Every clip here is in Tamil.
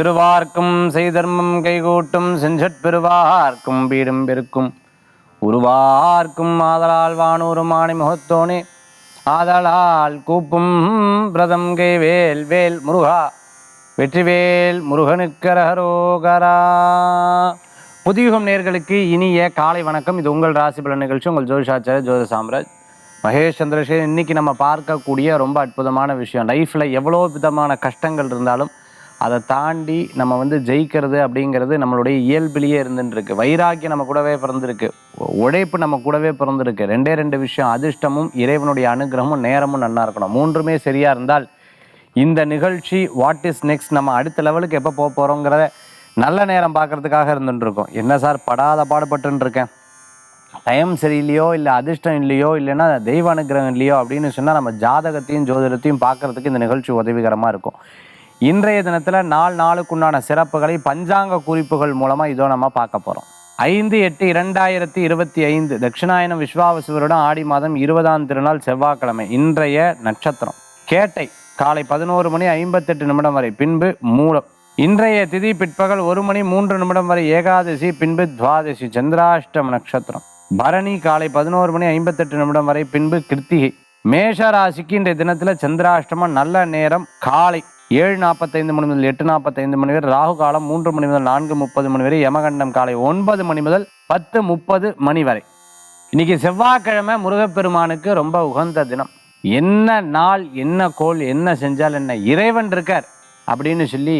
திருவார்க்கும் செய்தர்மம் கைகூட்டும் செஞ்சற் பெருவார்க்கும் வீடும் பெருக்கும். உருவார்க்கும் ஆதலால் வானூரும் ஆணை முகத்தோனே ஆதலால் கூப்பும் பிரதம் கைவேல் வேல் முருகா வெற்றிவேல் முருகனுக்கரகரோகரா புதியுகம் நேர்களுக்கு இனிய காலை வணக்கம். இது உங்கள் ராசி பலன் நிகழ்ச்சி உங்கள் ஜோதிஷாச்சாரிய ஜோதி சாம்ராஜ் மகேஷ் சந்திரசேகர். இன்னைக்கு நம்ம பார்க்கக்கூடிய ரொம்ப அற்புதமான விஷயம். லைஃப்பில் எவ்வளோ விதமான கஷ்டங்கள் இருந்தாலும் அதை தாண்டி நம்ம வந்து ஜெயிக்கிறது அப்படிங்கிறது நம்மளுடைய இயல்பிலேயே இருந்துட்டு வைராக்கியம் நம்ம கூடவே பிறந்திருக்கு. உழைப்பு நம்ம கூடவே பிறந்திருக்கு. ரெண்டே ரெண்டு விஷயம் அதிர்ஷ்டமும் இறைவனுடைய அனுகிரகமும் நேரமும் நல்லா இருக்கணும். மூன்றுமே சரியாக இருந்தால் இந்த நிகழ்ச்சி வாட் இஸ் நெக்ஸ்ட் நம்ம அடுத்த லெவலுக்கு எப்போ போக போகிறோங்கிறத நல்ல நேரம் பார்க்கறதுக்காக இருந்துட்டுருக்கோம். என்ன சார் படாத பாடுபட்டுருக்கேன் டைம் சரியில்லையோ இல்லை அதிர்ஷ்டம் இல்லையோ இல்லைன்னா தெய்வ அனுகிரகம் இல்லையோ அப்படின்னு சொன்னால் நம்ம ஜாதகத்தையும் ஜோதிடத்தையும் பார்க்கறதுக்கு இந்த நிகழ்ச்சி உதவிகரமாக இருக்கும். இன்றைய தினத்தில் நாலு நாளுக்குண்டான சிறப்புகளை பஞ்சாங்க குறிப்புகள் மூலமாக இதோ நம்ம பார்க்க போகிறோம் ஐந்து எட்டு இரண்டாயிரத்தி இருபத்தி ஐந்து தட்சிணாயனம் விஸ்வாவசுவருடன் ஆடி மாதம் இருபதாம் திருநாள் செவ்வாய்க்கிழமை இன்றைய நட்சத்திரம். கேட்டை காலை பதினோரு மணி ஐம்பத்தெட்டு நிமிடம் வரை பின்பு மூலம். இன்றைய திதி பிற்பகல் ஒரு மணி மூன்று நிமிடம் வரை ஏகாதசி பின்பு துவாதசி சந்திராஷ்டம நட்சத்திரம். பரணி காலை பதினோரு மணி ஐம்பத்தெட்டு நிமிடம் வரை பின்பு கிருத்திகை. மேஷ ராசிக்கு இன்றைய தினத்தில் சந்திராஷ்டமம் நல்ல நேரம் காலை ஏழு நாற்பத்தைந்து மணி முதல் எட்டு நாற்பத்தைந்து மணி வரை ராகு காலம் மூன்று மணி முதல் நான்கு முப்பது மணி வரை யமகண்டம் காலை ஒன்பது மணி முதல் பத்து முப்பது மணி வரை. இன்னைக்கு செவ்வாய்க்கிழமை முருகப்பெருமானுக்கு ரொம்ப உகந்த தினம். என்ன நாள் என்ன கோல் என்ன செஞ்சால் என்ன இறைவன் இருக்கார் அப்படின்னு சொல்லி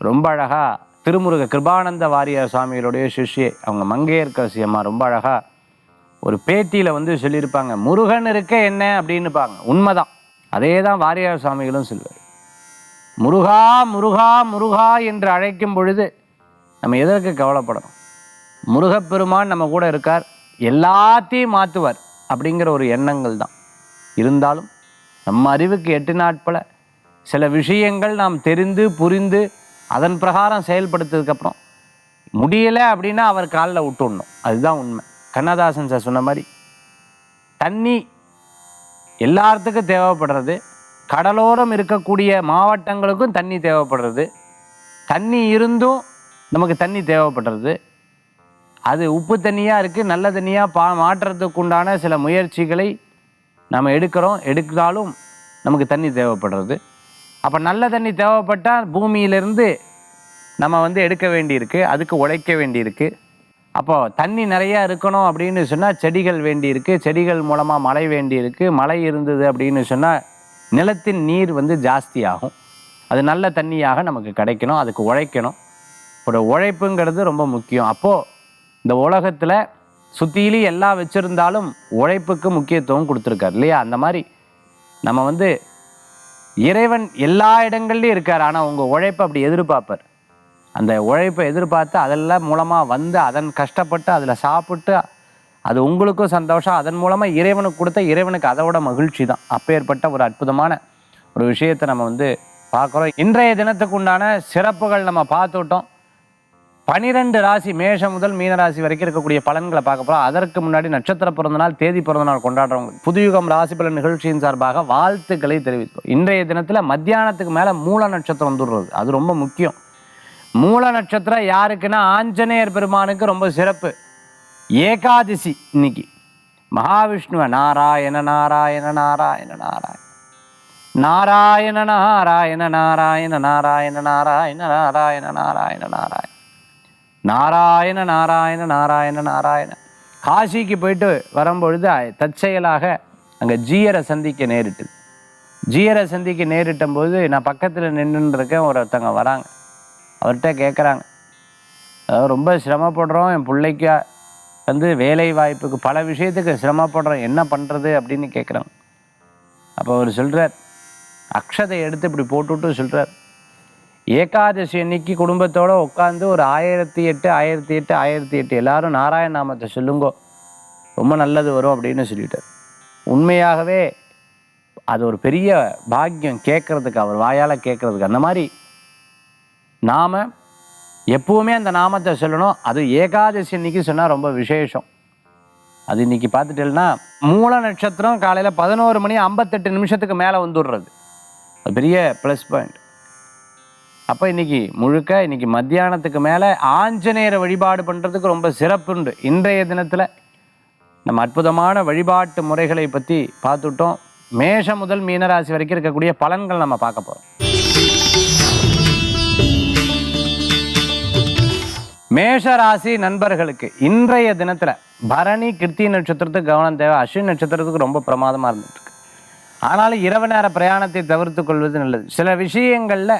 ரொம்ப அழகா திருமுருக கிருபானந்த வாரியார் சுவாமிகளுடைய சிஷ்யே அவங்க மங்கையர்கசி அம்மா ரொம்ப அழகாக ஒரு பேட்டியில் வந்து சொல்லியிருப்பாங்க முருகன் இருக்க என்ன? அப்படின்னுப்பாங்க உண்மைதான். அதே தான் வாரியார் சுவாமிகளும் சொல்வார் முருகா முருகா முருகா என்று அழைக்கும் பொழுது நம்ம எதற்கு கவலைப்படணும்? முருகப்பெருமான் நம்ம கூட இருக்கார். எல்லாத்தையும் மாற்றுவார் அப்படிங்கிற ஒரு எண்ணங்கள் தான். இருந்தாலும் நம்ம அறிவுக்கு எட்டு நாட்பல சில விஷயங்கள் நாம் தெரிந்து புரிந்து அதன் பிரகாரம் செயல்படுத்ததுக்கப்புறம் முடியலை அப்படின்னா அவர் காலில் விட்டுடணும். அதுதான் உண்மை. கண்ணதாசன் சார் சொன்ன மாதிரி தண்ணி எல்லாத்துக்கும் தேவைப்படுறது கடலோரம் இருக்கக்கூடிய மாவட்டங்களுக்கும் தண்ணி தேவைப்படுறது. தண்ணி இருந்தும் நமக்கு தண்ணி தேவைப்படுறது. அது உப்பு தண்ணியாக இருக்குது நல்ல தண்ணியாக பா மாற்றுறதுக்கு உண்டான சில முயற்சிகளை நம்ம எடுக்கிறோம். எடுத்தாலும் நமக்கு தண்ணி தேவைப்படுறது. அப்போ நல்ல தண்ணி தேவைப்பட்டால் பூமியிலிருந்து நம்ம வந்து எடுக்க வேண்டியிருக்கு அதுக்கு உழைக்க வேண்டியிருக்கு. அப்போ தண்ணி நிறையா இருக்கணும் அப்படின்னு சொன்னால் செடிகள் வேண்டியிருக்கு செடிகள் மூலமாக மழை வேண்டியிருக்கு மழை இருந்தது அப்படின்னு சொன்னால் நிலத்தின் நீர் வந்து ஜாஸ்தி ஆகும் அது நல்ல தண்ணியாக நமக்கு கிடைக்கணும் அதுக்கு உழைக்கணும். ஒரு உழைப்புங்கிறது ரொம்ப முக்கியம். அப்போது இந்த உலகத்தில் சுற்றிலும் எல்லாம் வச்சுருந்தாலும் உழைப்புக்கு முக்கியத்துவம் கொடுத்துருக்காரு இல்லையா? அந்த மாதிரி நம்ம வந்து இறைவன் எல்லா இடங்கள்லையும் இருக்கார். ஆனால் உங்கள் உழைப்பை அப்படி எதிர்பார்ப்பார். அந்த உழைப்பை எதிர்பார்த்து அதெல்லாம் மூலமாக வந்து அதன் கஷ்டப்பட்டு அதில் சாப்பிட்டு அது உங்களுக்கும் சந்தோஷம். அதன் மூலமாக இறைவனுக்கு கொடுத்த இறைவனுக்கு அதை விட மகிழ்ச்சி தான். அப்பேற்பட்ட ஒரு அற்புதமான ஒரு விஷயத்தை நம்ம வந்து பார்க்குறோம். இன்றைய தினத்துக்கு உண்டான சிறப்புகள் நம்ம பார்த்துட்டோம். பனிரெண்டு ராசி மேஷம் முதல் மீன ராசி வரைக்கும் இருக்கக்கூடிய பலன்களை பார்க்க போகிறோம் அதற்கு முன்னாடி நட்சத்திர பிறந்த நாள் தேதி பிறந்த நாள் கொண்டாடுறவங்க புதுயுகம் ராசி பலன் நிகழ்ச்சியின் சார்பாக வாழ்த்துக்களை தெரிவித்தோம் இன்றைய தினத்தில் மத்தியானத்துக்கு மேலே மூல நட்சத்திரம் வந்துடுறது. அது ரொம்ப முக்கியம். மூல நட்சத்திரம் யாருக்குன்னா ஆஞ்சநேயர் பெருமானுக்கு ரொம்ப சிறப்பு. ஏகாதசி இன்னைக்கு மகாவிஷ்ணுவ நாராயண நாராயண நாராயண நாராயண நாராயண நாராயண நாராயண நாராயண நாராயண நாராயண நாராயண நாராயண நாராயண நாராயண நாராயண நாராயண காசிக்கு போயிட்டு வரும்பொழுது தற்செயலாக அங்கே ஜீயரை சந்திக்க நேரிட்டது ஜீயரை சந்திக்க நேரிட்டும் போது நான் பக்கத்தில் நின்றுருக்கேன் இருக்கேன் ஒருத்தங்க வராங்க அவர்கிட்ட கேட்குறாங்க அதாவது ரொம்ப சிரமப்படுறோம் என் பிள்ளைக்கா வந்து வேலை வாய்ப்புக்கு பல விஷயத்துக்கு சிரமப்படுறோம் என்ன பண்ணுறது அப்படின்னு கேட்குறாங்க அப்போ அவர் சொல்கிறார் அக்ஷதை எடுத்து இப்படி போட்டுவிட்டு சொல்கிறார் ஏகாதசி அன்னைக்கு குடும்பத்தோடு உட்காந்து ஒரு ஆயிரத்தி எட்டு ஆயிரத்தி எட்டு ஆயிரத்தி எட்டு எல்லாரும் நாராயண நாமத்தை சொல்லுங்கோ ரொம்ப நல்லது வரும் அப்படின்னு சொல்லிட்டார். உண்மையாகவே அது ஒரு பெரிய பாக்கியம் கேட்கறதுக்கு அவர் வாயால் கேட்கறதுக்கு அந்த மாதிரி நாம் எப்பவுமே அந்த நாமத்தை சொல்லணும். அது ஏகாதசி இன்னைக்கு சொன்னால் ரொம்ப விசேஷம். அது இன்னைக்கு பார்த்துட்டேன்னா மூல நட்சத்திரம் காலையில் பதினோரு மணி ஐம்பத்தெட்டு நிமிஷத்துக்கு மேலே வந்துடுறது. அது பெரிய ப்ளஸ் பாயிண்ட் அப்போ இன்னைக்கு முழுக்க இன்னைக்கு மத்தியானத்துக்கு மேலே ஆஞ்சநேயரை வழிபாடு பண்ணுறதுக்கு ரொம்ப சிறப்புண்டு இன்றைய தினத்தில் நம்ம அற்புதமான வழிபாட்டு முறைகளை பற்றி பார்த்துட்டோம். மேஷம் முதல் மீனராசி வரைக்கும் இருக்கக்கூடிய பலன்கள் நம்ம பார்க்க போகிறோம் மேஷ ராசி நண்பர்களுக்கு இன்றைய தினத்தில் பரணி கிருத்தி நட்சத்திரத்துக்கு கவனம் தேவை. அஸ்வின் நட்சத்திரத்துக்கு ரொம்ப பிரமாதமாக இருந்துட்டுருக்கு. ஆனாலும் இரவு நேர பிரயாணத்தை தவிர்த்து கொள்வது நல்லது. சில விஷயங்களில்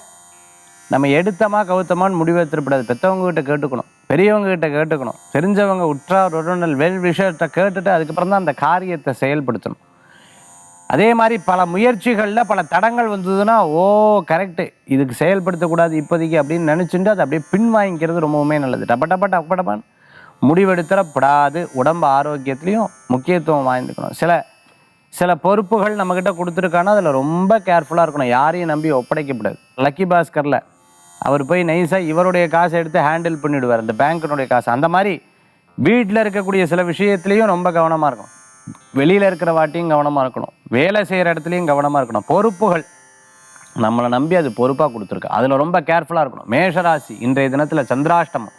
நம்ம எடுத்தமாக கவுத்தமான்னு முடிவு எடுத்துடக்கூடாது பெற்றவங்க கிட்ட கேட்டுக்கணும். பெரியவங்க கிட்ட கேட்டுக்கணும். தெரிஞ்சவங்க உற்றார் உறவினர் வெல் விஷயத்தை கேட்டுட்டு அதுக்கப்புறம் தான் அந்த காரியத்தை செயல்படுத்தணும். அதே மாதிரி பல முயற்சிகளில் பல தடங்கள் வந்ததுன்னா ஓ கரெக்டு. இதுக்கு செயல்படுத்தக்கூடாது இப்போதைக்கு அப்படின்னு நினச்சிட்டு அதை அப்படியே பின் வாங்கிக்கிறது ரொம்பவுமே நல்லது. டப்ப டப்ப டப்ப டப்பான்னு முடிவெடுத்துடப்படாது உடம்பு ஆரோக்கியத்துலேயும் முக்கியத்துவம் வாய்ந்துக்கணும். சில சில பொறுப்புகள் நம்மக்கிட்ட கொடுத்துருக்கானா அதில் ரொம்ப கேர்ஃபுல்லாக இருக்கணும். யாரையும் நம்பி ஒப்படைக்கக்கூடாது லக்கி பாஸ்கரில் அவர் போய் நைஸாக இவருடைய காசை எடுத்து ஹேண்டில் பண்ணிவிடுவார் அந்த பேங்க்கினுடைய காசு. அந்த மாதிரி வீட்டில் இருக்கக்கூடிய சில விஷயத்துலேயும் ரொம்ப கவனமாக இருக்கணும். வெளியில் இருக்கிற வாட்டியும் கவனமாக இருக்கணும். வேலை செய்கிற இடத்துலையும் கவனமாக இருக்கணும். பொறுப்புகள். நம்மளை நம்பி அது பொறுப்பாக கொடுத்துருக்கு. அதில் ரொம்ப கேர்ஃபுல்லாக இருக்கணும். மேஷராசி இன்றைய தினத்தில் சந்திராஷ்டமம்.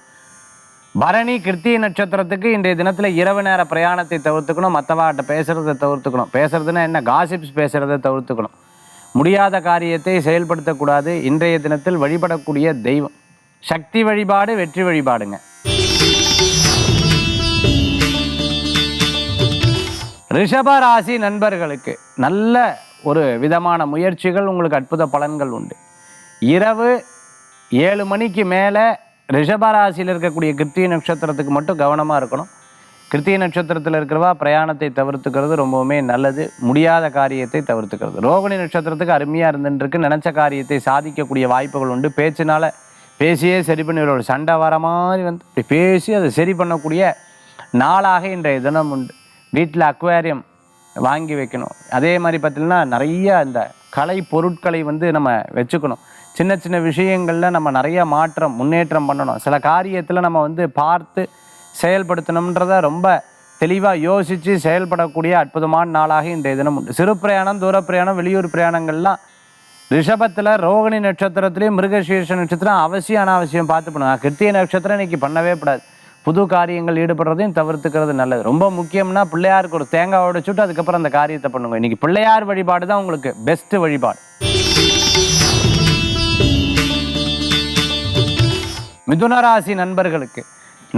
பரணி கிருத்திய நட்சத்திரத்துக்கு இன்றைய தினத்தில் இரவு நேர பிரயாணத்தை தவிர்த்துக்கணும். மற்றவாட்ட பேசுகிறத தவிர்த்துக்கணும். பேசுறதுன்னா என்ன? காசிப்ஸ் பேசுகிறத தவிர்த்துக்கணும். முடியாத காரியத்தை செயல்படுத்தக்கூடாது. இன்றைய தினத்தில் வழிபடக்கூடிய தெய்வம். சக்தி வழிபாடு வெற்றி வழிபாடுங்க. ரிஷப ராசி நண்பர்களுக்கு நல்ல ஒரு விதமான முயற்சிகள் உங்களுக்கு அற்புத பலன்கள் உண்டு. இரவு ஏழு மணிக்கு மேலே ரிஷபராசியில் இருக்கக்கூடிய கிருத்திய நட்சத்திரத்துக்கு மட்டும் கவனமாக இருக்கணும். கிருத்திய நட்சத்திரத்தில் இருக்கிறவா பிரயாணத்தை தவிர்த்துக்கிறது ரொம்பவுமே நல்லது. முடியாத காரியத்தை தவிர்த்துக்கிறது. ரோகிணி நட்சத்திரத்துக்கு அருமையாக இருந்துருக்கு நினச்ச காரியத்தை சாதிக்கக்கூடிய வாய்ப்புகள் உண்டு. பேச்சினால் பேசியே சரி பண்ணி ஒரு சண்டை வர மாதிரி வந்து இப்படி பேசி அதை சரி பண்ணக்கூடிய நாளாக இன்றைய தினம் உண்டு. வீட்டில் அக்வேரியம் வாங்கி வைக்கணும். அதே மாதிரி பார்த்திங்கன்னா நிறைய இந்த கலை பொருட்களை வந்து நம்ம வச்சுக்கணும். சின்ன சின்ன விஷயங்களில் நம்ம நிறைய மாற்றம் முன்னேற்றம் பண்ணணும். சில காரியத்தில் நம்ம வந்து பார்த்து செயல்படுத்தணுன்றத ரொம்ப தெளிவாக யோசித்து செயல்படக்கூடிய அற்புதமான நாளாக இன்றைய தினம் உண்டு. சிறு பிரயாணம் தூர பிரயாணம் வெளியூர் பிரயாணங்கள்லாம் ரிஷபத்தில் ரோகிணி நட்சத்திரத்துலேயும் மிருகசீர்ஷ நட்சத்திரம் அவசியம் அனாவசியம் பார்த்து பண்ணுங்க. கிருத்திய நட்சத்திரம் இன்றைக்கி பண்ணவே கூடாது. புது காரியங்கள் ஈடுபடுறதையும் தவிர்த்துக்கிறது நல்லது. ரொம்ப முக்கியம்னா பிள்ளையாருக்கு ஒரு தேங்காய் உடைச்சுட்டு அதுக்கப்புறம் அந்த காரியத்தை பண்ணுங்க. இன்னைக்கு பிள்ளையார் வழிபாடு தான் உங்களுக்கு பெஸ்ட் வழிபாடு. மிதுனராசி நண்பர்களுக்கு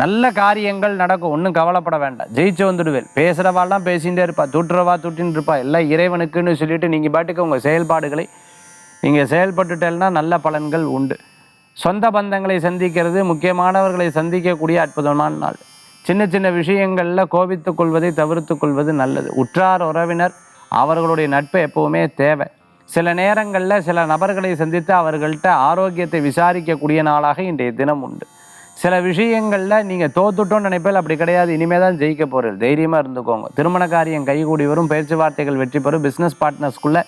நல்ல காரியங்கள் நடக்கும். ஒன்றும் கவலைப்பட வேண்டாம். ஜெயிச்சு வந்துடுவேன். பேசுகிறவாள்லாம் பேசிகிட்டே இருப்பா. தூட்டுறவா தூட்டின்னு இருப்பா. எல்லாம் இறைவனுக்குன்னு சொல்லிட்டு நீங்கள் பாட்டுக்கு உங்கள் செயல்பாடுகளை நீங்கள் செயல்பட்டுட்டேன்னா நல்ல பலன்கள் உண்டு. சொந்த பந்தங்களை சந்திக்கிறது முக்கியமானவர்களை சந்திக்கக்கூடிய அற்புதமான நாள். சின்ன சின்ன விஷயங்களில் கோபித்துக் கொள்வதை தவிர்த்து கொள்வது நல்லது. உற்றார் உறவினர் அவர்களுடைய நட்பு எப்பவுமே தேவை. சில நேரங்களில் சில நபர்களை சந்தித்து அவர்கள்ட்ட ஆரோக்கியத்தை விசாரிக்கக்கூடிய நாளாக இன்றைய தினம் உண்டு. சில விஷயங்களில் நீங்கள் தோத்துட்டோன்னு நினைப்பால் அப்படி கிடையாது. இனிமேல் தான் ஜெயிக்க போகிறீர்கள் தைரியமாக இருந்துக்கோங்க. திருமண காரியம் கைகூடி வரும். பேச்சுவார்த்தைகள் வெற்றி பெறும். பிஸ்னஸ் பார்ட்னர்ஸ்குள்ளே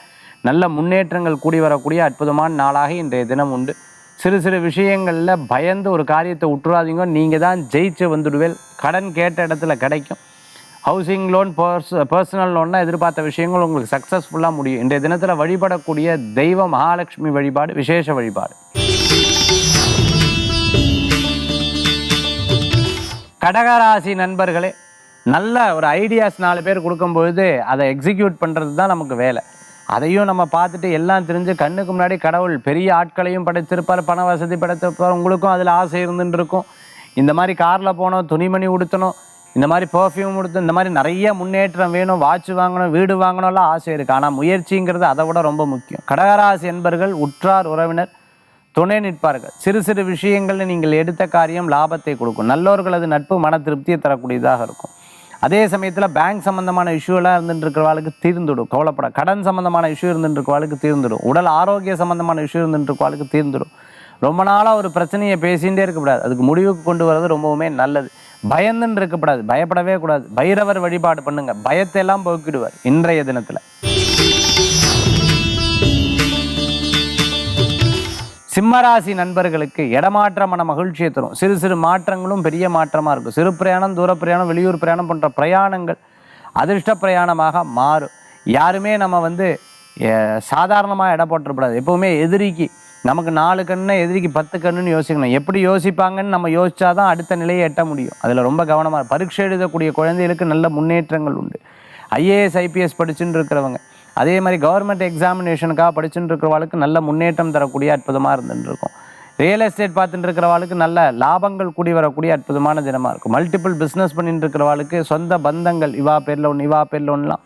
நல்ல முன்னேற்றங்கள் கூடி வரக்கூடிய அற்புதமான நாளாக இன்றைய தினம் உண்டு. சிறு சிறு விஷயங்களில் பயந்து ஒரு காரியத்தை உற்றுறாதீங்க. நீங்கள் தான் ஜெயிச்சு வந்துடுவேல் கடன் கேட்ட இடத்துல கிடைக்கும். ஹவுசிங் லோன் பர்ஸ் பர்சனல் லோன்னா எதிர்பார்த்த விஷயங்கள் உங்களுக்கு சக்ஸஸ்ஃபுல்லாக முடியும். இன்றைய தினத்தில் வழிபடக்கூடிய தெய்வ மகாலட்சுமி வழிபாடு விசேஷ வழிபாடு. கடகராசி நண்பர்களே நல்ல ஒரு ஐடியாஸ் நாலு பேர் கொடுக்கும்பொழுது அதை எக்ஸிக்யூட் பண்ணுறது தான் நமக்கு வேலை. அதையும் நம்ம பார்த்துட்டு எல்லாம் தெரிஞ்சு கண்ணுக்கு முன்னாடி கடவுள் பெரிய ஆட்களையும் படைத்திருப்பார் பண வசதி படைத்திருப்பார் உங்களுக்கும் அதில் ஆசை இருந்துட்டு இருக்கும் இந்த மாதிரி காரில் போனோம் துணிமணி உடுத்தணும் இந்த மாதிரி பர்ஃப்யூம் உடுத்தணும் இந்த மாதிரி நிறைய முன்னேற்றம் வேணும் வாட்ச் வாங்கணும் வீடு வாங்கணும்லாம் ஆசை இருக்குது ஆனால் முயற்சிங்கிறது அதை விட ரொம்ப முக்கியம். கடகராசி என்பர்கள் உற்றார் உறவினர் துணை நிற்பார்கள். சிறு சிறு விஷயங்களில் நீங்கள் எடுத்த காரியம் லாபத்தை கொடுக்கும். நல்லோர்களது நட்பு மன திருப்தியை தரக்கூடியதாக இருக்கும். அதே சமயத்தில் பேங்க் சம்மந்தமான இஷ்யூலாம் இருந்துட்டு இருக்கிறவாளுக்கு தீர்ந்துடும். கவலைப்பட கடன் சம்மந்தமான இஷ்யூ இருந்துட்டு இருக்கிறவாளுக்கு தீர்ந்துடும். உடல் ஆரோக்கிய சம்மந்தமான இஷ்யூ இருந்துட்டு இருக்கிறவாளுக்கு தீர்ந்துடும். ரொம்ப நாளாக ஒரு பிரச்சனையை பேசிகிட்டே இருக்கக்கூடாது. அதுக்கு முடிவுக்கு கொண்டு வர்றது ரொம்பவுமே நல்லது. பயந்துன்னு இருக்கக்கூடாது பயப்படவே கூடாது. பைரவர் வழிபாடு பண்ணுங்க. பயத்தை எல்லாம் போக்கிடுவார் இன்றைய தினத்தில். சிம்மராசி நண்பர்களுக்கு இடமாற்றமான மகிழ்ச்சியை தரும். சிறு சிறு மாற்றங்களும் பெரிய மாற்றமாக இருக்கும். சிறு பிரயாணம் தூர பிரயாணம் வெளியூர் பிரயாணம் போன்ற பிரயாணங்கள் அதிர்ஷ்ட பிரயாணமாக மாறும். யாருமே நம்ம வந்து சாதாரணமாக இடம் போட்டுறக்கூடாது எப்போவுமே எதிரிக்கு நமக்கு நாலு கண்ணு எதிரிக்கு பத்து கண்ணுன்னு யோசிக்கணும். எப்படி யோசிப்பாங்கன்னு நம்ம யோசிச்சா தான் அடுத்த நிலையை எட்ட முடியும். அதில் ரொம்ப கவனமாக பரீட்சை எழுதக்கூடிய குழந்தைகளுக்கு நல்ல முன்னேற்றங்கள் உண்டு. ஐஏஎஸ் ஐபிஎஸ் படிச்சுட்டு இருக்கிறவங்க அதே மாதிரி கவர்மெண்ட் எக்ஸாமினேஷனுக்காக படிச்சுட்டு இருக்கிறவங்களுக்கு நல்ல முன்னேற்றம் தரக்கூடிய அற்புதமாக இருந்துட்டு இருக்கும் ரியல் எஸ்டேட் பார்த்துட்டு இருக்கிறவாளுக்கு நல்ல லாபங்கள் கூடி வரக்கூடிய அற்புதமான தினமாக இருக்கும். மல்டிபிள் பிஸ்னஸ் பண்ணிட்டு இருக்கிறவாளுக்கு சொந்த பந்தங்கள் இவா பேரில் ஒன்று இவா பேரில் ஒன்றுலாம்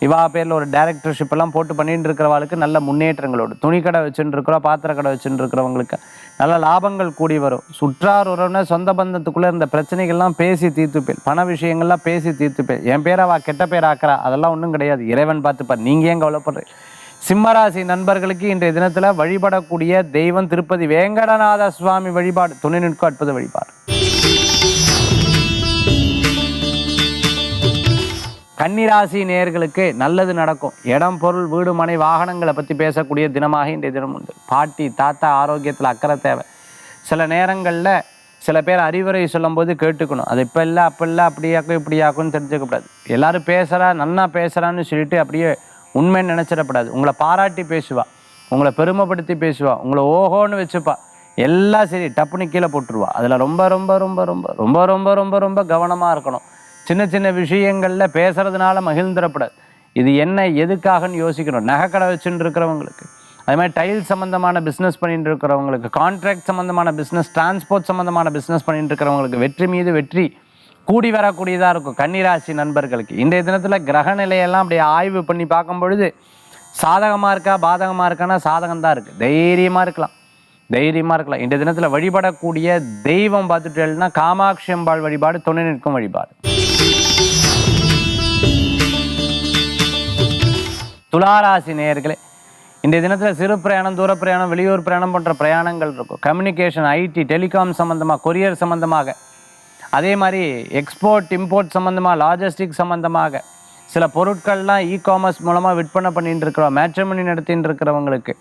இவா பேரில் ஒரு டேரக்டர்ஷிப் எல்லாம் போட்டு பண்ணிட்டு இருக்கிறவாளுக்கு நல்ல முன்னேற்றங்களோடு. துணி கடை வச்சுட்டு இருக்கிறோம் பாத்திர கடை வச்சுட்டு இருக்கிறவங்களுக்கு நல்ல லாபங்கள் கூடி வரும். சுற்றார் உறவினர் சொந்த பந்தத்துக்குள்ளே இருந்த பிரச்சனைகள்லாம் பேசி தீர்த்துப்பேன். பண விஷயங்கள்லாம் பேசி தீர்த்துப்பேன். என் பேரை அவள் கெட்ட பேர் ஆக்குறா. அதெல்லாம் ஒன்றும் கிடையாது. இறைவன் பார்த்துப்பார். நீங்கள் ஏன் கவலைப்படுறீங்க? சிம்மராசி நண்பர்களுக்கு இன்றைய தினத்தில் வழிபடக்கூடிய தெய்வம் திருப்பதி வேங்கடநாத சுவாமி வழிபாடு. துணை நிற்க அற்புத வழிபாடு. கன்னிராசி நேயர்களுக்கு நல்லது நடக்கும். இடம் பொருள் வீடு மனை வாகனங்களை பற்றி பேசக்கூடிய தினமாக இன்றைய தினம் உண்டு. பாட்டி தாத்தா ஆரோக்கியத்தில் அக்கறை தேவை. சில நேரங்களில் சில பேர் அறிவுரை சொல்லும்போது கேட்டுக்கணும். அது இப்போ இல்லை அப்போ இல்லை அப்படியாக்கும் இப்படியாக்கும்னு தெரிஞ்சுக்கக்கூடாது எல்லோரும் பேசுகிறா நன்னா பேசுகிறான்னு சொல்லிட்டு அப்படியே உண்மைன்னு நினச்சிடப்படாது. உங்களை பாராட்டி பேசுவா. உங்களை பெருமைப்படுத்தி பேசுவா. உங்களை ஓஹோன்னு வச்சுப்பா. எல்லாம் சரி டப்புனு கீழே போட்டுருவா. அதில் ரொம்ப ரொம்ப ரொம்ப ரொம்ப ரொம்ப ரொம்ப ரொம்ப ரொம்ப கவனமாக இருக்கணும். சின்ன சின்ன விஷயங்களில் பேசுகிறதுனால மகிழ்ந்துடப்படாது. இது என்ன எதுக்காகன்னு யோசிக்கணும். நகைக்கடை வச்சுட்டு இருக்கிறவங்களுக்கு. அதே மாதிரி டைல் சம்மந்தமான பிஸ்னஸ் பண்ணிட்டு இருக்கிறவங்களுக்கு கான்ட்ராக்ட் சம்மந்தமான பிஸ்னஸ் டிரான்ஸ்போர்ட் சம்மந்தமான பிஸ்னஸ் பண்ணிட்டு இருக்கிறவங்களுக்கு வெற்றி மீது வெற்றி கூடி வரக்கூடியதாக இருக்கும். கன்னிராசி நண்பர்களுக்கு. இன்றைய தினத்தில் கிரக நிலையெல்லாம் அப்படியே ஆய்வு பண்ணி பார்க்கும் பொழுது சாதகமாக இருக்கா பாதகமாக இருக்கான்னா சாதகம் தான் இருக்குது தைரியமாக இருக்கலாம். தைரியமாக இருக்கலாம். இந்த தினத்தில் வழிபடக்கூடிய தெய்வம் பார்த்துட்டேன்னா காமாட்சி அம்பாள் வழிபாடு துணை நிற்கும் வழிபாடு. துளாராசி நேயர்களே இந்த தினத்தில் சிறு பிரயாணம் தூர பிரயாணம் வெளியூர் பிரயாணம் போன்ற பிரயாணங்கள் இருக்கும். கம்யூனிகேஷன் ஐடி டெலிகாம் சம்மந்தமாக கொரியர் சம்மந்தமாக அதே மாதிரி எக்ஸ்போர்ட் இம்போர்ட் சம்மந்தமாக லாஜிஸ்டிக் சம்மந்தமாக சில பொருட்கள்லாம் இ காமர்ஸ் மூலமாக விற்பனை பண்ணிட்டு இருக்கிறோம் மேட்ரிமனி நடத்தின்னு இருக்கிறவங்களுக்கு.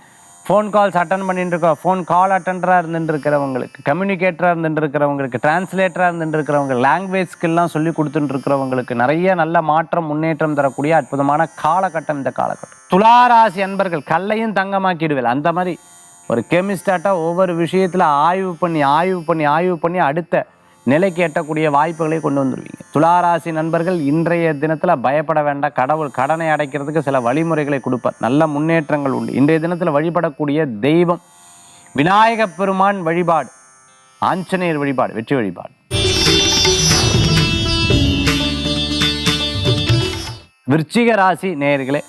ஃபோன் கால்ஸ் அட்டன் பண்ணிட்டு இருக்கோம் ஃபோன் கால் அட்டண்டராக இருந்துட்டு இருக்கிறவங்களுக்கு கம்யூனிகேட்டராக இருந்துட்டு இருக்கிறவங்களுக்கு டிரான்ஸ்லேட்டராக இருந்துட்டு இருக்கிறவங்க லாங்குவேஜ் ஸ்கில்லாம் சொல்லி கொடுத்துட்டு இருக்கிறவங்களுக்கு நிறைய நல்ல மாற்றம் முன்னேற்றம் தரக்கூடிய அற்புதமான காலகட்டம் இந்த காலகட்டம். துளாராசி அன்பர்கள் கல்லையும் தங்கமாக்கிடுவேன் அந்த மாதிரி ஒரு கெமிஸ்டாட்டாக ஒவ்வொரு விஷயத்தில் ஆய்வு பண்ணி ஆய்வு பண்ணி ஆய்வு பண்ணி அடுத்த நிலைக்கு எட்டக்கூடிய வாய்ப்புகளை கொண்டு வந்துருவீங்க. துளாராசி நண்பர்கள் இன்றைய தினத்தில் பயப்பட வேண்டாம். கடவுள் கடனை அடைக்கிறதுக்கு சில வழிமுறைகளை கொடுப்பார். நல்ல முன்னேற்றங்கள் உண்டு. இன்றைய தினத்தில் வழிபடக்கூடிய தெய்வம் விநாயக பெருமான் வழிபாடு. ஆஞ்சநேயர் வழிபாடு வெற்றி வழிபாடு. விருச்சிக ராசி நேயர்களே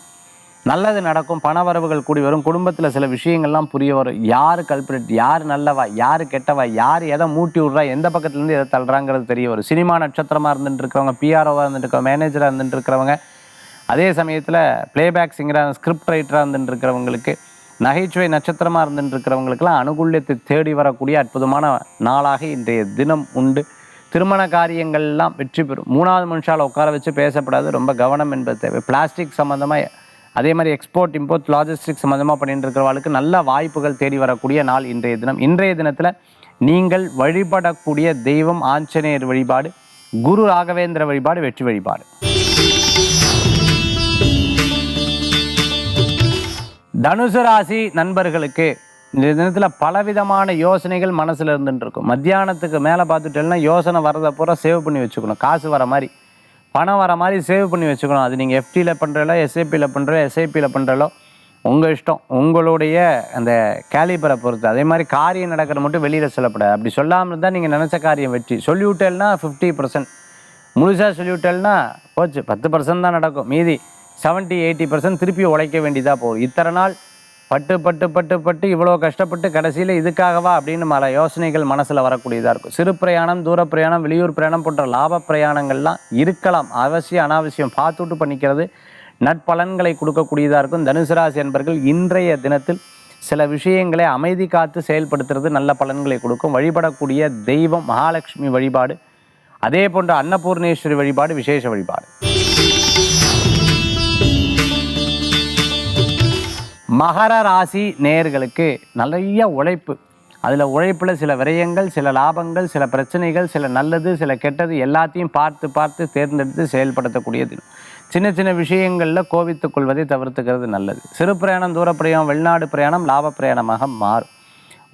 நல்லது நடக்கும் பண வரவுகள் கூடி வரும் குடும்பத்தில் சில விஷயங்கள்லாம் புரிய வரும். யார் கல்பிரட் யார் நல்லவா யார் கெட்டவா யார் எதை மூட்டி விட்றா எந்த பக்கத்துலேருந்து எதை தள்ளுறாங்கிறது தெரிய வரும். சினிமா நட்சத்திரமாக இருந்துட்டு இருக்கிறவங்க பிஆர்ஓவாக இருந்துட்டு இருக்கவங்க மேனேஜராக இருந்துட்டு இருக்கிறவங்க அதே சமயத்தில் பிளேபேக் சிங்கராக ஸ்கிரிப்ட் ரைட்டராக இருந்துட்டு இருக்கிறவங்களுக்கு நகைச்சுவை நட்சத்திரமாக இருந்துட்டு இருக்கிறவங்களுக்கெல்லாம் அனுகூல்யத்தை தேடி வரக்கூடிய அற்புதமான நாளாக இன்றைய தினம் உண்டு. திருமண காரியங்கள்லாம் வெற்றி பெறும். மூணாவது மனுஷால் உட்கார வச்சு பேசப்படாது. ரொம்ப கவனம் என்பது தேவை. பிளாஸ்டிக் சம்மந்தமாக அதே மாதிரி எக்ஸ்போர்ட் இம்போர்ட் லாஜிஸ்டிக் சம்மந்தமாக பண்ணிட்டு இருக்கிறவர்களுக்கு நல்ல வாய்ப்புகள் தேடி வரக்கூடிய நாள் இன்றைய தினம். இன்றைய தினத்தில் நீங்கள் வழிபடக்கூடிய தெய்வம் ஆஞ்சநேயர் வழிபாடு குரு ராகவேந்திர வழிபாடு வெற்றி வழிபாடு. தனுசு ராசி நண்பர்களுக்கு இந்த தினத்தில் பலவிதமான யோசனைகள் மனசில் இருந்துட்டு இருக்கும் மத்தியானத்துக்கு மேலே பார்த்துட்டேன்னா யோசனை வரதை பூரா சேவ் பண்ணி வச்சுக்கணும். காசு வர மாதிரி. பணம் வர மாதிரி சேவ் பண்ணி வச்சுக்கணும். அது நீங்கள் எஃப்டியில் பண்ணுறலோ எஸ்ஐபியில் பண்ணுறோ எஸ்ஐபியில் பண்ணுறலோ உங்கள் இஷ்டம். உங்களுடைய அந்த கேலிபரை பொறுத்து. அதே மாதிரி காரியம் நடக்கிற மட்டும் வெளியில் சொல்லப்படாது. அப்படி சொல்லாமல் இருந்தால் நீங்கள் நினச்ச காரியம் வெற்றி. சொல்லிவிட்டேன்னா ஃபிஃப்டி பர்சன்ட் முழுசாக சொல்லிவிட்டேன்னா போச்சு. பத்து பர்சன்ட் தான் நடக்கும். மீதி 70 எயிட்டி பர்சன்ட் திருப்பி உழைக்க வேண்டியதாக போகும் இத்தனை நாள் பட்டு பட்டு பட்டு பட்டு இவ்வளோ கஷ்டப்பட்டு கடைசியில் இதுக்காகவா அப்படின்னு மல யோசனைகள் மனசில் வரக்கூடியதாக இருக்கும். சிறு பிரயாணம் தூர பிரயாணம் வெளியூர் பிரயாணம் போன்ற லாப பிரயாணங்கள்லாம் இருக்கலாம். அவசியம் அனாவசியம் பார்த்துட்டு பண்ணிக்கிறது நட்பலன்களை கொடுக்கக்கூடியதாக இருக்கும். தனுசு ராசி என்பர்கள் இன்றைய தினத்தில் சில விஷயங்களை அமைதி காத்து செயல்படுத்துறது நல்ல பலன்களை கொடுக்கும். வழிபடக்கூடிய தெய்வம் மகாலட்சுமி வழிபாடு அதே போன்ற அன்னபூர்ணேஸ்வரி வழிபாடு விசேஷ வழிபாடு. மகர ராசி நேயர்களுக்கு நிறைய உழைப்பு. அதில் உழைப்பில் சில விரயங்கள் சில லாபங்கள் சில பிரச்சனைகள் சில நல்லது சில கெட்டது எல்லாத்தையும் பார்த்து பார்த்து தேர்ந்தெடுத்து செயல்படுத்தக்கூடியது. சின்ன சின்ன விஷயங்களில் கோவித்துக் கொள்வதை தவிர்த்துக்கிறது நல்லது. சிறு பிரயாணம் தூர பிரயாணம் வெளிநாடு பிரயாணம் லாப பிரயாணமாக மாறும்.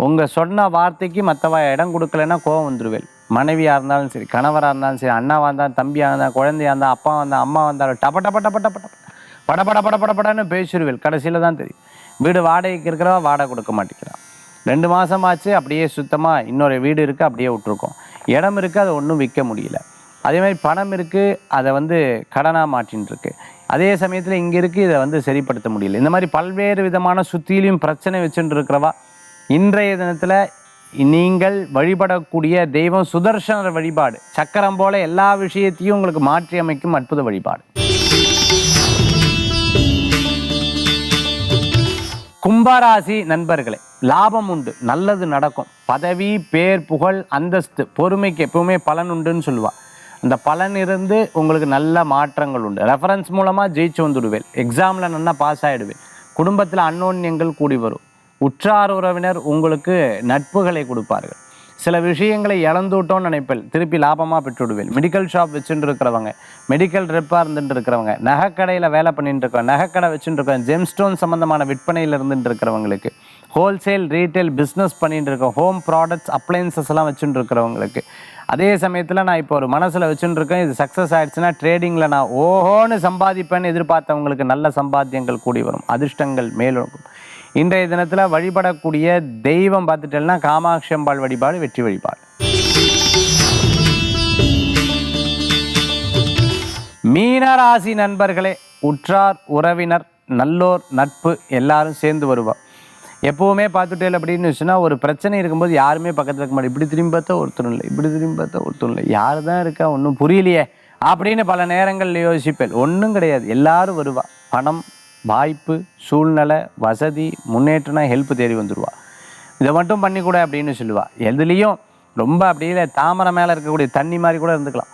உங்கள் சொன்ன வார்த்தைக்கு மற்றவா இடம் கொடுக்கலன்னா கோவம் வந்துடுவேன் மனைவியாக இருந்தாலும் சரி கணவராக இருந்தாலும் சரி அண்ணாவாக இருந்தாலும் தம்பியாக இருந்தால் குழந்தையாக இருந்தால் அப்பா வந்தால் அம்மா வந்தாலும் டப டப டப டப டப. பட பட பட படன்னு பேசிடுவேன் கடைசியில் தான் தெரியும். வீடு வாடகைக்கு இருக்கிறவா வாடகை கொடுக்க மாட்டேங்கிறான் ரெண்டு மாதமாச்சு அப்படியே சுத்தமாக இன்னொரு வீடு இருக்குது அப்படியே விட்ருக்கோம் இடம் இருக்குது அதை ஒன்றும் விற்க முடியல. அதே மாதிரி பணம் இருக்குது அதை வந்து கடனாக மாற்றின்னு இருக்கு அதே சமயத்தில் இங்கே இருக்குது இதை வந்து சரிப்படுத்த முடியல. இந்த மாதிரி பல்வேறு விதமான சுத்தியிலையும் பிரச்சனை வச்சுட்டு இருக்கிறவா இன்றைய தினத்தில் நீங்கள் வழிபடக்கூடிய தெய்வம் சுதர்சனர் வழிபாடு. சக்கரம் போல எல்லா விஷயத்தையும் உங்களுக்கு மாற்றி அமைக்கும் அற்புத வழிபாடு. கும்பராசி நண்பர்களே லாபம் உண்டு நல்லது நடக்கும். பதவி பேர் புகழ் அந்தஸ்து பொறுமைக்கு எப்பவுமே பலன் உண்டுன்னு சொல்லுவாள் அந்த பலன் இருந்து உங்களுக்கு நல்ல மாற்றங்கள் உண்டு. ரெஃபரன்ஸ் மூலமாக ஜெயிச்சு வந்துடுவேன் எக்ஸாமில் நல்லா பாஸ் ஆகிடுவேன் குடும்பத்தில் அன்னோன்யங்கள் கூடி வரும். உற்றார் உறவினர் உங்களுக்கு நட்புகளை கொடுப்பார்கள். சில விஷயங்களை இழந்துவிட்டோம்னு நினைப்பேன். திருப்பி லாபமாக பெற்றுவிடுவேன். மெடிக்கல் ஷாப் வச்சுட்டு இருக்கிறவங்க மெடிக்கல் ரெப்பாக இருந்துட்டு இருக்கிறவங்க நகைக்கடையில் வேலை பண்ணிட்டு இருக்கவங்க நகைக்கடை வச்சுட்டு இருக்கவங்க ஜெம்ஸ்டோன் சம்மந்தமான விற்பனையில் இருந்துட்டு இருக்கிறவங்களுக்கு ஹோல்சேல் ரீட்டைல் பிஸ்னஸ் பண்ணிட்டு இருக்கோம் ஹோம் ப்ராடக்ட்ஸ் அப்ளையன்சஸ் எல்லாம் வச்சுட்டு இருக்கிறவங்களுக்கு அதே சமயத்தில் நான் இப்போ ஒரு மனசில் வச்சுட்டு இருக்கேன் இது சக்ஸஸ் ஆயிடுச்சுன்னா ட்ரேடிங்கில் நான் ஓஹோன்னு சம்பாதிப்பேன்னு எதிர்பார்த்தவங்களுக்கு நல்ல சம்பாத்தியங்கள் கூடி வரும். அதிர்ஷ்டங்கள் மேலும் இன்றைய தினத்தில் வழிபடக்கூடிய தெய்வம் பார்த்துட்டேன்னா காமாட்சி அம்பாள் வழிபாடு வெற்றி வழிபாடு. மீனராசி நண்பர்களே உற்றார் உறவினர் நல்லோர் நட்பு எல்லாரும் சேர்ந்து வருவா எப்போவுமே பார்த்துட்டேன் அப்படின்னு சொன்னால் ஒரு பிரச்சனை இருக்கும்போது யாருமே பக்கத்தில் இருக்க மாட்டேன். இப்படி திரும்பி பார்த்தா ஒருத்தரும் இல்லை இப்படி திரும்பி பார்த்தா ஒருத்தரும் இல்லை. யார் தான் இருக்கா? ஒன்றும் புரியலையே. அப்படின்னு பல நேரங்களில் யோசிப்பேன். ஒன்றும் கிடையாது. எல்லாரும் வருவா. பணம் வாய்ப்பு சூழ்நிலை வசதி முன்னேற்றம்னா ஹெல்ப் தேடி வந்துடுவா இதை மட்டும் பண்ணிக்கூட அப்படின்னு சொல்லுவா. எதுலேயும் ரொம்ப அப்படியே தாமரை மேலே இருக்கக்கூடிய தண்ணி மாதிரி கூட இருந்துக்கலாம்.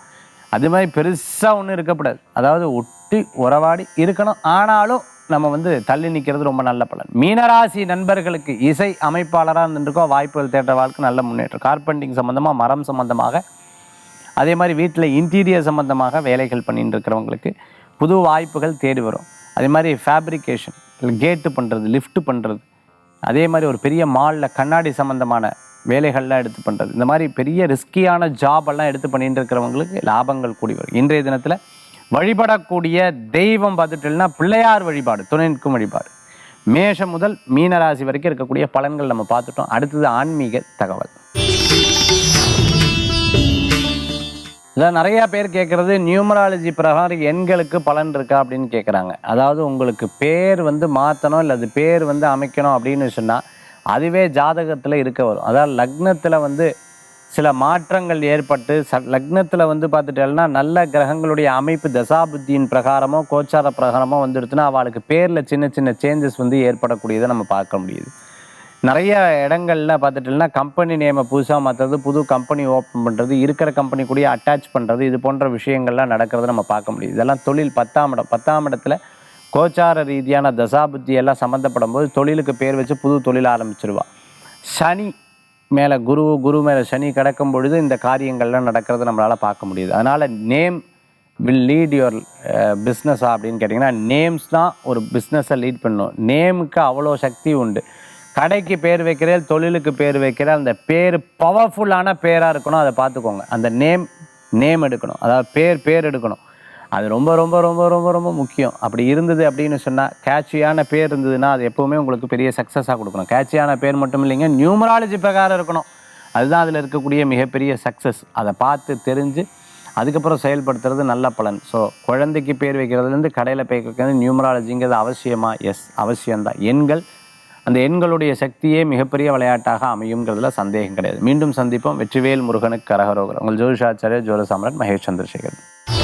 அது மாதிரி பெருசாக ஒன்றும் இருக்கக்கூடாது. அதாவது ஒட்டி உறவாடி இருக்கணும். ஆனாலும் நம்ம வந்து தள்ளி நிற்கிறது ரொம்ப நல்ல பலன். மீனராசி நண்பர்களுக்கு இசை அமைப்பாளராக இருந்துருக்கோ வாய்ப்புகள் தேடுற வாழ்க்கை நல்ல முன்னேற்றம். கார்பெண்டிங் சம்மந்தமாக மரம் சம்மந்தமாக அதே மாதிரி வீட்டில் இன்டீரியர் சம்மந்தமாக வேலைகள் பண்ணிட்டு இருக்கிறவங்களுக்கு புது வாய்ப்புகள் தேடி வரும். அதே மாதிரி ஃபேப்ரிகேஷன் கேட்டு பண்ணுறது லிஃப்ட் பண்ணுறது அதே மாதிரி ஒரு பெரிய மாலில் கண்ணாடி சம்மந்தமான வேலைகள்லாம் எடுத்து பண்ணுறது இந்த மாதிரி பெரிய ரிஸ்கியான ஜாபெல்லாம் எடுத்து பண்ணிட்டு இருக்கிறவங்களுக்கு லாபங்கள் கூடி வரும். இன்றைய தினத்தில் வழிபடக்கூடிய தெய்வம் பார்த்துட்டோம்னா பிள்ளையார் வழிபாடு துணை நிற்கும் வழிபாடு. மேஷம் முதல் மீனராசி வரைக்கும் இருக்கக்கூடிய பலன்கள் நம்ம பார்த்துட்டோம். அடுத்தது ஆன்மீக தகவல். இதில் நிறையா பேர் கேட்குறது நியூமராலஜி பிரகாரம் எண்களுக்கு பலன் இருக்கா அப்படின்னு கேட்குறாங்க அதாவது உங்களுக்கு பேர் வந்து மாற்றணும் இல்லை அது பேர் வந்து அமைக்கணும் அப்படின்னு சொன்னால் அதுவே ஜாதகத்தில் இருக்க வரும். அதாவது லக்னத்தில் வந்து சில மாற்றங்கள் ஏற்பட்டு ச லக்னத்தில் வந்து பார்த்துட்டேன்னா நல்ல கிரகங்களுடைய அமைப்பு தசாபுத்தியின் பிரகாரமோ கோச்சார பிரகாரமோ வந்துடுச்சுன்னா அவளுக்கு பேரில் சின்ன சின்ன சேஞ்சஸ் வந்து ஏற்படக்கூடியதை நம்ம பார்க்க முடியுது. நிறைய இடங்கள்ல பார்த்துட்டோம்னா கம்பெனி நேமை புதுசாக மாற்றுறது புது கம்பெனி ஓப்பன் பண்ணுறது இருக்கிற கம்பெனி கூட அட்டாச் பண்ணுறது இது போன்ற விஷயங்கள்லாம் நடக்கிறத நம்ம பார்க்க முடியுது இதெல்லாம் தொழில் பத்தாம் இடம் பத்தாம் இடத்துல கோச்சார ரீதியான தசாபுத்தி எல்லாம் சம்மந்தப்படும் போது தொழிலுக்கு பேர் வச்சு புது தொழில் ஆரம்பிச்சிருவா. சனி மேலே குரு குரு மேலே சனி கிடக்கும் பொழுது இந்த காரியங்கள்லாம் நடக்கிறத நம்மளால் பார்க்க முடியுது. அதனால் நேம் வில் லீட் யுவர் பிஸ்னஸா அப்படின்னு கேட்டிங்கன்னா நேம்ஸ் தான் ஒரு பிஸ்னஸை லீட் பண்ணும். நேமுக்கு அவ்வளோ சக்தி உண்டு. கடைக்கு பேர் வைக்கிறேன் தொழிலுக்கு பேர் வைக்கிறேன் அந்த பேர் பவர்ஃபுல்லான பேராக இருக்கணும் அதை பார்த்துக்கோங்க. அந்த நேம் நேம் எடுக்கணும். அதாவது பேர் பேர் எடுக்கணும். அது ரொம்ப ரொம்ப ரொம்ப ரொம்ப ரொம்ப முக்கியம். அப்படி இருந்தது அப்படின்னு சொன்னால் கேட்சியான பேர் இருந்ததுன்னா அது எப்போவுமே உங்களுக்கு பெரிய சக்ஸஸாக கொடுக்கணும். கேட்சியான பேர் மட்டும் இல்லைங்க நியூமராலஜி பிரகாரம் இருக்கணும். அதுதான் அதில் இருக்கக்கூடிய மிகப்பெரிய சக்ஸஸ் அதை பார்த்து தெரிஞ்சு அதுக்கப்புறம் செயல்படுத்துறது நல்ல பலன். ஸோ குழந்தைக்கு பேர் வைக்கிறதுலேருந்து கடையில் பேர் வைக்கிறது நியூமராலஜிங்கிறது அவசியமாக எஸ் அவசியம்தான். எண்கள் அந்த எண்களுடைய சக்தியே மிகப்பெரிய விளையாட்டாக அமையுங்கிறதுல சந்தேகம் கிடையாது. மீண்டும் சந்திப்போம். வெற்றிவேல் முருகனுக்கு கரகரோகர் உங்கள் ஜோதிஷாச்சாரிய ஜோர சாம்ராட் மகேஷ் சந்திரசேகர்.